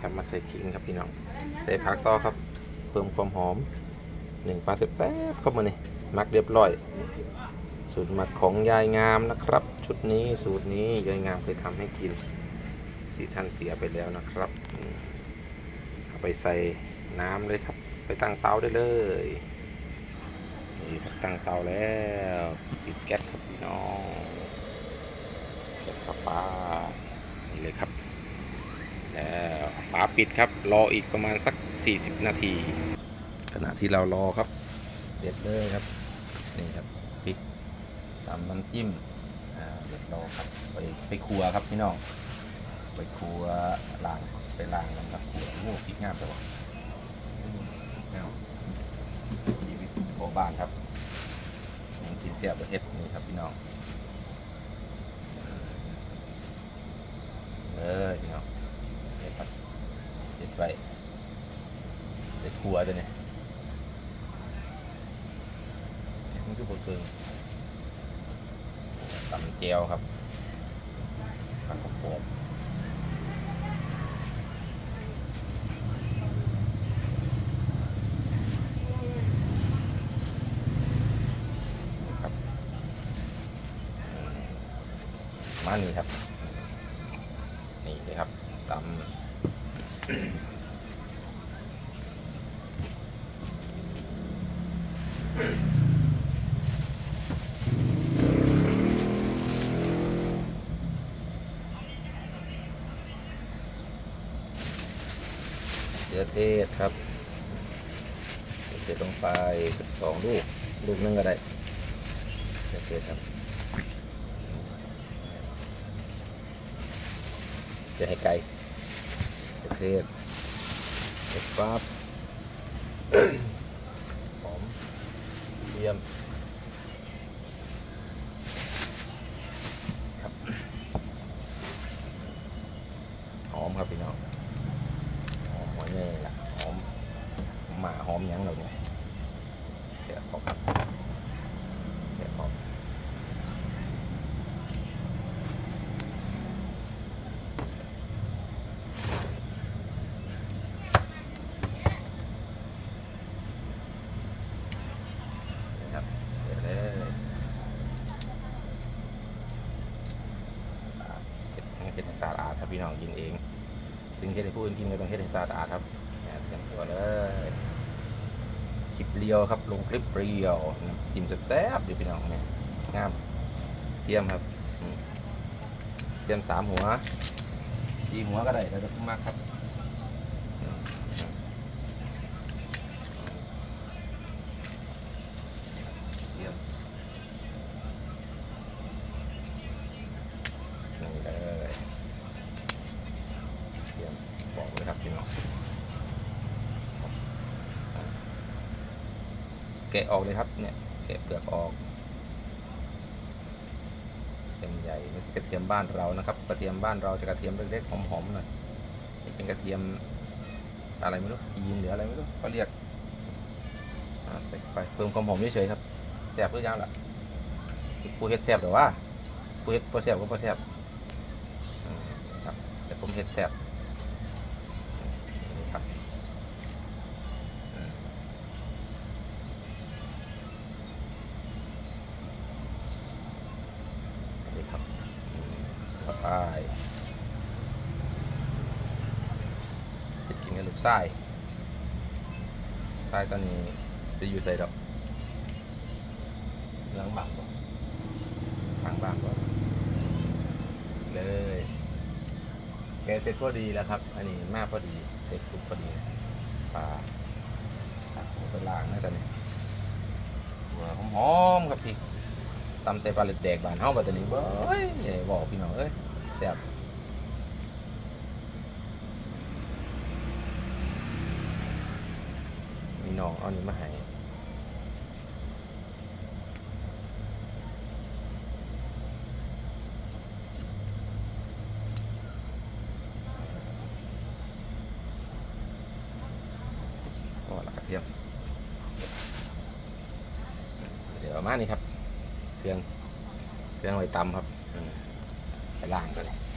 ครับมาใส่ขิงครับพี่น้องใส่ผักต่อครับ เพิ่มความหอมหนึ่งปลาแซ่บๆเข้ามานี่มักเรียบร้อย สูตรหมักของยายงามนะครับ ชุดนี้สูตรนี้ยายงามเคยทำให้กินที่ท่านเสียไปแล้วนะครับเอาไปใส่น้ำเลยครับ ไปตั้งเตาได้เลยนี่ครับตั้งเตาแล้วปิดแก๊สครับพี่น้องเปิดฝาฟ้านี่เลยครับ ฝาปิดครับ รออีกประมาณสัก 40 นาที ขณะที่เรารอครับเด็ดเลยครับ นี่ครับพริกตำน้ำจิ้มอ่าเด็ดรอครับ ไปไปครัวครับพี่น้อง ไปครัวล้างไปล้างน้ำกับครัวโอ้พริกงามจังวะงามชีวิตของบ้านครับผมกินเสียบเฮ็ดนี่ครับพี่น้องเออพี่น้องเด็ดครับเด็ดไป ลัวด้วเนี่ยเฮ็ดมันคือบดเกิงตำเจียวครับผักกระโปงมานี่ครับ นี่เลยครับตำ เสือเทศครับเสือเทศลงไปสักสองลูก ลูกนึงก็ได้เสือเทศครับจะให้ไกลเสือเทศเห็ดฟ้าบหอมเยี่ยมครับหอมครับพี่น้อง หอมหัวเน่ละหอมหมาห อมหยังเราเนี่ยเดี๋ยวขอครับเดี๋ยวขอครับเดี๋ยวเลยอ่าเฮ็ดให้เฮ็ดให้สะอาดครับพี่น้องกินเอง ถึงเฮ็ดให้ผู้อื่นกินก็ต้องเฮ็ดให้สะอาดครับเนี่ยเตรียมตัวเลย คลิปเรียวครับ ลงคลิปเรียวกินแซ่บๆดิพี่น้องเนี่ยงามเตรียมครับเตรียมสามหัวสี่หัวก็ได้แล้วแต่ผมมากครับอืมเตรียมนี่เลยเตรียมบอกเลยครับพี่น้อง แกะออกเลยครับเนี่ยแกะเปลือกออกเต็มใหญ่นี่กระเทียมบ้านเรานะครับ กระเทียมบ้านเราจะกระเทียมเล็กๆหอมๆหน่อยนี่เป็นกระเทียมอะไรไม่รู้จีนหรืออะไรไม่รู้ก็เรียกใส่ไปเพิ่มความหอมเฉยๆครับแซ่บเพื่อยังล่ะผู้เฮ็ดแซ่บแต่ว่าผู้เฮ็ดบ่แซ่บก็บ่แซ่บครับแต่ผมเฮ็ดแซ่บนี่ครับ นี่ครับอืมเข้า ไปไปกินกับลูกไส้ไส้ตอนนี้จะอยู่ใส่ดอกหลังบังบ่ทางบ้านก่อนเลยแกเสร็จพอดีแล้วครับ อันนี้มากพอดี เสร็จปุ๊บพอดีปลาตักลงไปล้างนะตอนนี้หัวหอมๆครับพี่ตำใส่ปลาเล็ดแดกบานเฮาบัดตอนนี้เบ้ยบอกพี่น้องเอ้ย แซ่บมีน้องเอานี้มาให้ก็ละกเทียมเดี๋ยวเอามานี่ครับ เครื่อง เครื่องไว้ตำครับอืม ไปล้างกันเลย